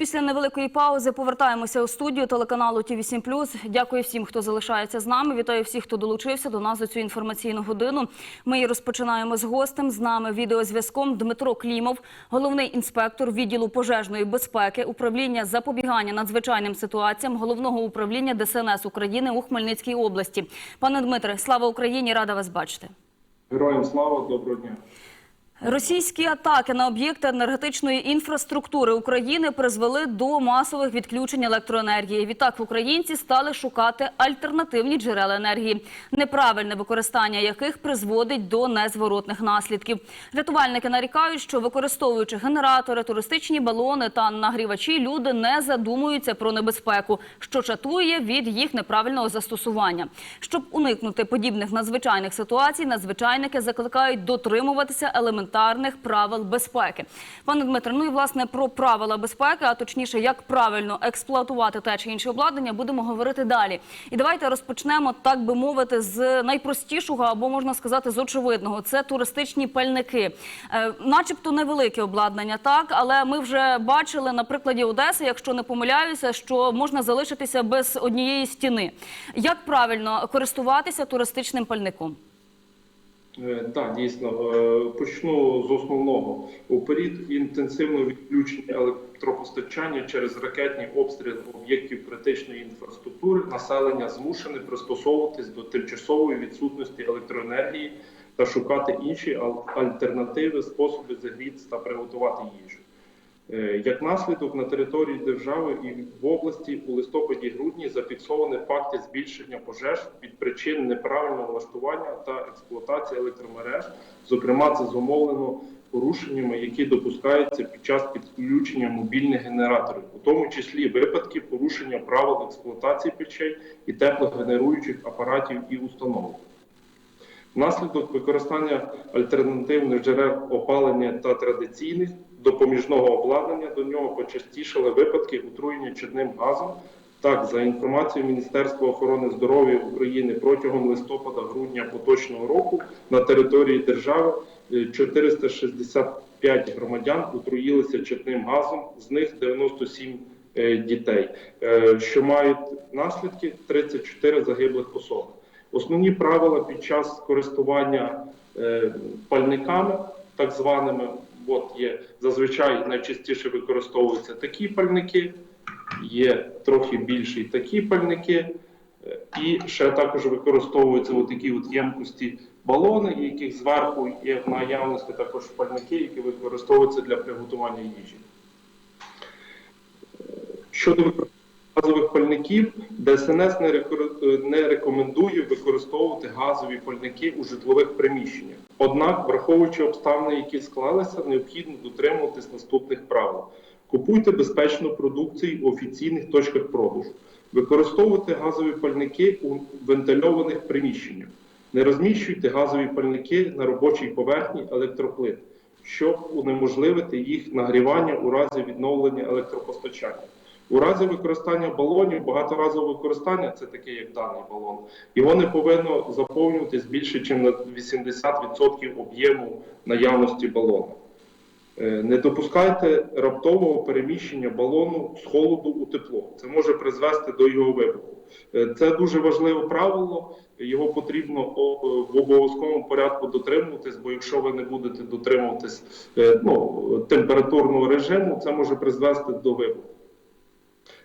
Після невеликої паузи повертаємося у студію телеканалу ТІВІ 7 Дякую всім, хто залишається з нами. Вітаю всіх, хто долучився до нас за цю інформаційну годину. Ми її розпочинаємо з гостем. З нами відеозв'язком Дмитро Клімов, головний інспектор відділу пожежної безпеки, управління запобігання надзвичайним ситуаціям головного управління ДСНС України у Хмельницькій області. Пане Дмитре, слава Україні! Рада вас бачити. Героям слава, доброго дня. Російські атаки на об'єкти енергетичної інфраструктури України призвели до масових відключень електроенергії. Відтак українці стали шукати альтернативні джерела енергії, неправильне використання яких призводить до незворотних наслідків. Рятувальники нарікають, що використовуючи генератори, туристичні балони та нагрівачі, люди не задумуються про небезпеку, що чатує від їх неправильного застосування. Щоб уникнути подібних надзвичайних ситуацій, надзвичайники закликають дотримуватися елементарних правил безпеки. Пане Дмитре, ну і власне про правила безпеки, а точніше, як правильно експлуатувати те чи інше обладнання, будемо говорити далі. І давайте розпочнемо, так би мовити, з найпростішого або можна сказати з очевидного. Це туристичні пальники, е, начебто невелике обладнання, так але ми вже бачили на прикладі Одеси, якщо не помиляюся, що можна залишитися без однієї стіни. Як правильно користуватися туристичним пальником? Е, Так, дійсно, Е, почну з основного. У період інтенсивного відключення електропостачання через ракетні обстріли об'єктів критичної інфраструктури населення змушене пристосовуватись до тимчасової відсутності електроенергії та шукати інші ал- альтернативи, способи загріти та приготувати їжу. Е, Як наслідок на території держави і в області у листопаді-грудні зафіксовані факти збільшення пожеж від причин неправильного влаштування та експлуатації електромереж. Зокрема, це зумовлено порушеннями, які допускаються під час підключення мобільних генераторів, у тому числі випадки порушення правил експлуатації печей і теплогенеруючих апаратів і установок. Внаслідок використання альтернативних джерел опалення та традиційних допоміжного обладнання до нього почастішали випадки отруєння чадним газом. Так, за інформацією Міністерства охорони здоров'я України протягом листопада-грудня поточного року на території держави е, 465 громадян отруїлися чадним газом, з них 97 е, дітей, е, що мають наслідки 34 загиблих особи. Основні правила під час користування е, пальниками, так званими, от є зазвичай найчастіше використовуються такі пальники, є трохи більші такі пальники, е, і ще також використовуються такі ємкості балони, яких зверху є в наявності також пальники, які використовуються для приготування їжі. Щодо газових пальників, ДСНС не рекомендує використовувати газові пальники у житлових приміщеннях. Однак, враховуючи обставини, які склалися, необхідно дотримуватись наступних правил: купуйте безпечну продукцію у офіційних точках продажу, використовуйте газові пальники у вентильованих приміщеннях, не розміщуйте газові пальники на робочій поверхні електроплит, щоб унеможливити їх нагрівання у разі відновлення електропостачання. У разі використання балонів, багаторазове використання, це таке, як даний балон, його не повинно заповнюватись більше, ніж на 80% об'єму наявності балона. Е, Не допускайте раптового переміщення балону з холоду у тепло. Це може призвести до його вибуху. Е, Це дуже важливе правило. Його потрібно е, в обов'язковому порядку дотримуватись, бо якщо ви не будете дотримуватись ну, температурного режиму, це може призвести до вибуху.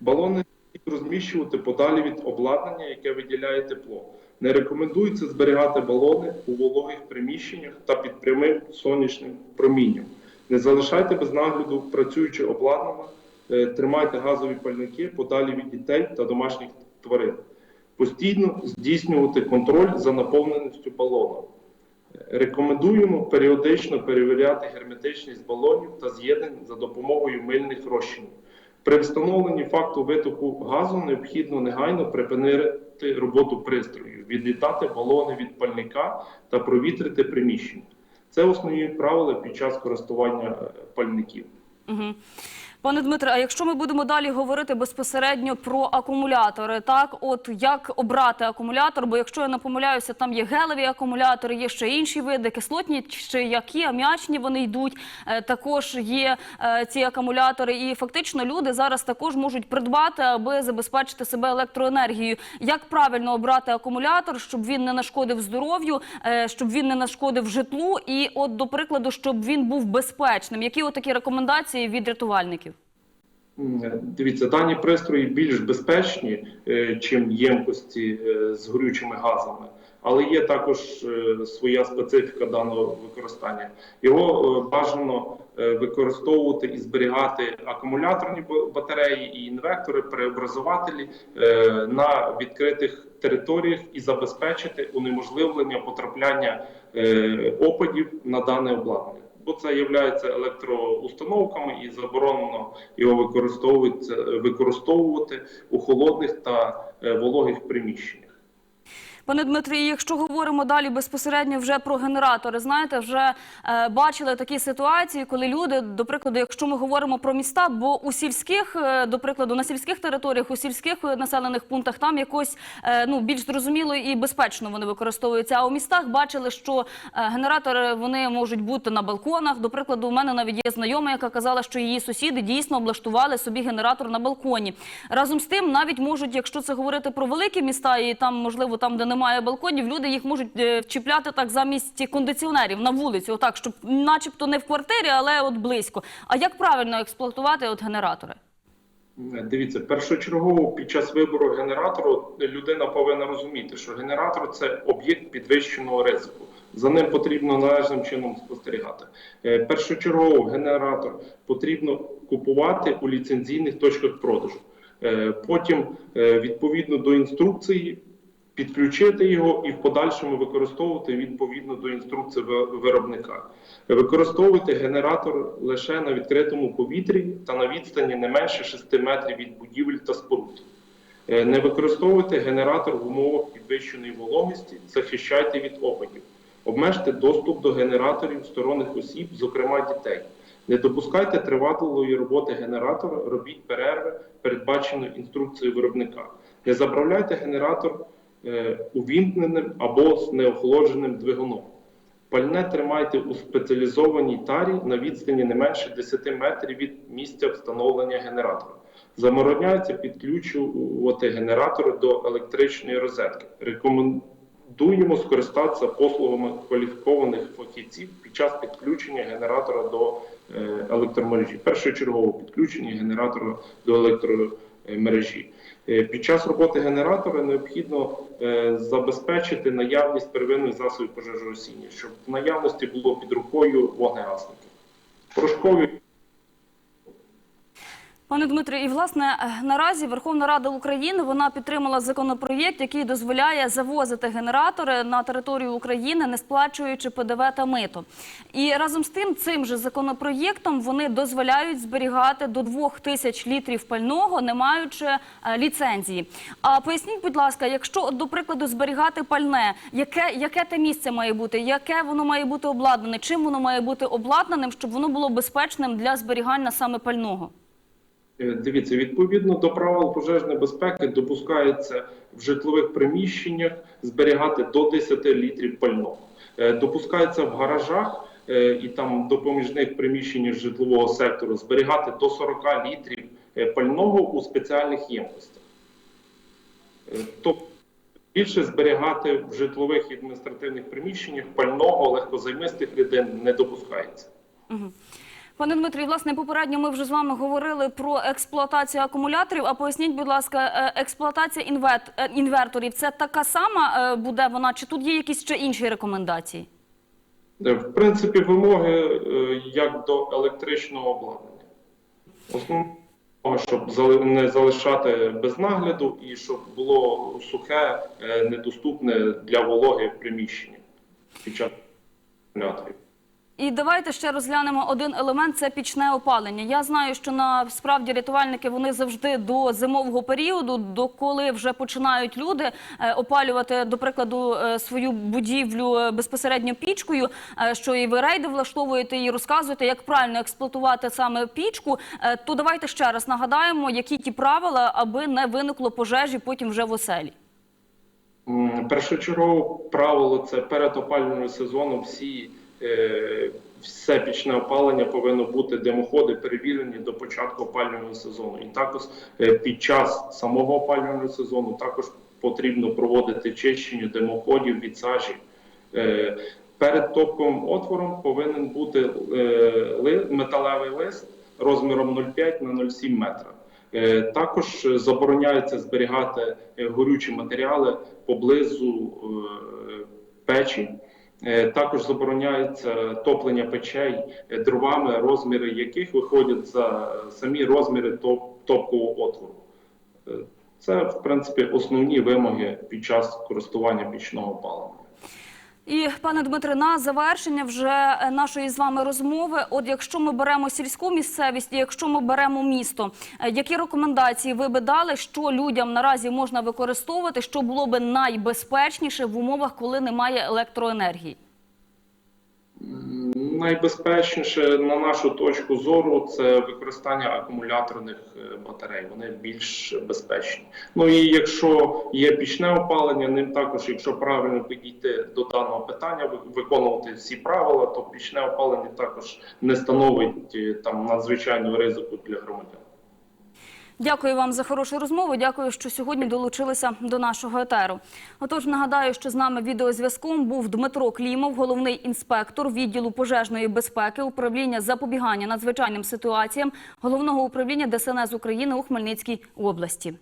Балони розміщувати подалі від обладнання, яке виділяє тепло. Не рекомендується зберігати балони у вологих приміщеннях та під прямим сонячним промінням. Не залишайте без нагляду працююче обладнання, е, тримайте газові пальники подалі від дітей та домашніх тварин. Постійно здійснювати контроль за наповненістю балона. Рекомендуємо періодично перевіряти герметичність балонів та з'єднань за допомогою мильних розчинів. При встановленні факту витоку газу необхідно негайно припинити роботу пристрою, відлітати балони від пальника та провітрити приміщення. Це основні правила під час користування е, пальників. Угу. Пане Дмитре, а якщо ми будемо далі говорити безпосередньо про акумулятори, так от як обрати акумулятор? Бо якщо я не помиляюся, там є гелеві акумулятори, є ще інші види, кислотні чи які ам'ячні вони йдуть. Е, Також є е, ці акумулятори, і фактично люди зараз також можуть придбати, аби забезпечити себе електроенергією. Як правильно обрати акумулятор, щоб він не нашкодив здоров'ю, е, щоб він не нашкодив житлу, і от до прикладу, щоб він був безпечним. Які от такі рекомендації від рятувальників? М, Дивіться, дані пристрої більш безпечні, е, чим ємкості е, з горючими газами, але є також е, своя специфіка даного використання. Його е, бажано е, використовувати і зберігати акумуляторні батареї і інвектори, преобразователі е, на відкритих територіях і забезпечити унеможливлення потрапляння е, опадів на дане обладнання. Бо це є електроустановками і заборонено його використовувати, використовувати у холодних та е, вологих приміщеннях. Пане Дмитрі, якщо говоримо далі безпосередньо вже про генератори, знаєте, вже е, бачили такі ситуації, коли люди, до прикладу, якщо ми говоримо про міста, бо у сільських, е, до прикладу, на сільських територіях, у сільських населених пунктах там якось е, ну більш зрозуміло і безпечно вони використовуються. А у містах бачили, що е, генератори вони можуть бути на балконах. До прикладу, у мене навіть є знайома, яка казала, що її сусіди дійсно облаштували собі генератор на балконі. Разом з тим, навіть можуть, якщо це говорити про великі міста, і там, можливо, там, де немає балконів, люди їх можуть е, чіпляти так замість кондиціонерів на вулицю, отак, щоб начебто не в квартирі, але от близько. А як правильно експлуатувати от генератори? Дивіться, першочергово під час вибору генератору людина повинна розуміти, що генератор це об'єкт підвищеного ризику. За ним потрібно належним чином спостерігати. Е, Першочергово генератор потрібно купувати у ліцензійних точках продажу. Е, Потім, е, відповідно до інструкції, підключити його і в подальшому використовувати відповідно до інструкції виробника. Використовувати генератор лише на відкритому повітрі та на відстані не менше 6 метрів від будівель та споруд. Е, Не використовувати генератор в умовах підвищеної вологості, захищайте від опадів. Обмежте доступ до генераторів сторонніх осіб, зокрема дітей. Не допускайте тривалої роботи генератора, робіть перерви, передбачено інструкцією виробника. Не заправляйте генератор увімкненим або з неохолодженим двигуном. Пальне тримайте у спеціалізованій тарі на відстані не менше 10 метрів від місця встановлення генератора. Забороняється підключувати генератори до електричної розетки. Рекомендуємо скористатися послугами кваліфікованих фахівців під час підключення генератора до е, електромережі. Першочергово підключення генератора до електромережі. Е, Під час роботи генератора необхідно е, забезпечити наявність первинних засобів пожежогасіння, щоб в наявності було під рукою вогнегасники. Порошкові Пане Дмитре, і власне е, наразі Верховна Рада України вона підтримала законопроєкт, який дозволяє завозити генератори на територію України, не сплачуючи ПДВ та мито. І разом з тим, цим же законопроєктом вони дозволяють зберігати до 2 тисяч літрів пального, не маючи е, ліцензії. А поясніть, будь ласка, якщо до прикладу зберігати пальне, яке, яке те місце має бути, яке воно має бути обладнане, чим воно має бути обладнаним, щоб воно було безпечним для зберігання саме пального? Е, Дивіться, відповідно до правил пожежної безпеки допускається в житлових приміщеннях зберігати до 10 літрів пального. Е, Допускається в гаражах е, і там допоміжних приміщеннях житлового сектору зберігати до 40 літрів пального у спеціальних ємкостях. Тобто більше зберігати в житлових і адміністративних приміщеннях пального легкозаймистих рідин не допускається. Пане Дмитрій, власне, попередньо ми вже з вами говорили про експлуатацію акумуляторів. А поясніть, будь ласка, е, експлуатація е, інверторів це така сама е, буде вона, чи тут є якісь ще інші рекомендації? В принципі, вимоги як до електричного обладнання. Основне, щоб не залишати без нагляду і щоб було сухе, недоступне для вологи приміщення під час акумуляторів. І давайте ще розглянемо один елемент це пічне опалення. Я знаю, що насправді рятувальники вони завжди до зимового періоду, до коли вже починають люди е, опалювати, до прикладу, е, свою будівлю е, безпосередньо пічкою. Що і ви рейди влаштовуєте і розказуєте, як правильно експлуатувати саме пічку. То давайте ще раз нагадаємо, які ті правила, аби не виникло пожежі потім вже в оселі. Першочергове правило це перед опалювальним сезоном всі все пічне опалення повинно бути димоходи перевірені до початку опалювального сезону. І також е, під час самого опалювального сезону також потрібно проводити чищення димоходів від сажі. Е, Перед топковим отвором повинен бути е, металевий лист розміром 0,5 на 0,7 метра. Е, Також е, забороняється зберігати е, горючі матеріали поблизу е, печі. Е, Також забороняється топлення печей е, дровами, розміри яких виходять за самі розміри топ- топкового отвору. Е, Це, в принципі, основні вимоги під час користування пічного палива. І пане Дмитре, на завершення вже нашої з вами розмови. От якщо ми беремо сільську місцевість, якщо ми беремо місто, е, які рекомендації ви би дали, що людям наразі можна використовувати, що було би найбезпечніше в умовах, коли немає електроенергії? Найбезпечніше на нашу точку зору це використання акумуляторних е, батарей. Вони більш безпечні. Ну і якщо є пічне опалення, ним також, якщо правильно підійти до даного питання, виконувати всі правила, то пічне опалення також не становить е, там надзвичайного ризику для громадян. Дякую вам за хорошу розмову. Дякую, що сьогодні долучилися до нашого етеру. Отож, нагадаю, що з нами відеозв'язком був Дмитро Клімов, головний інспектор відділу пожежної безпеки, управління запобігання надзвичайним ситуаціям головного управління ДСНС України у Хмельницькій області.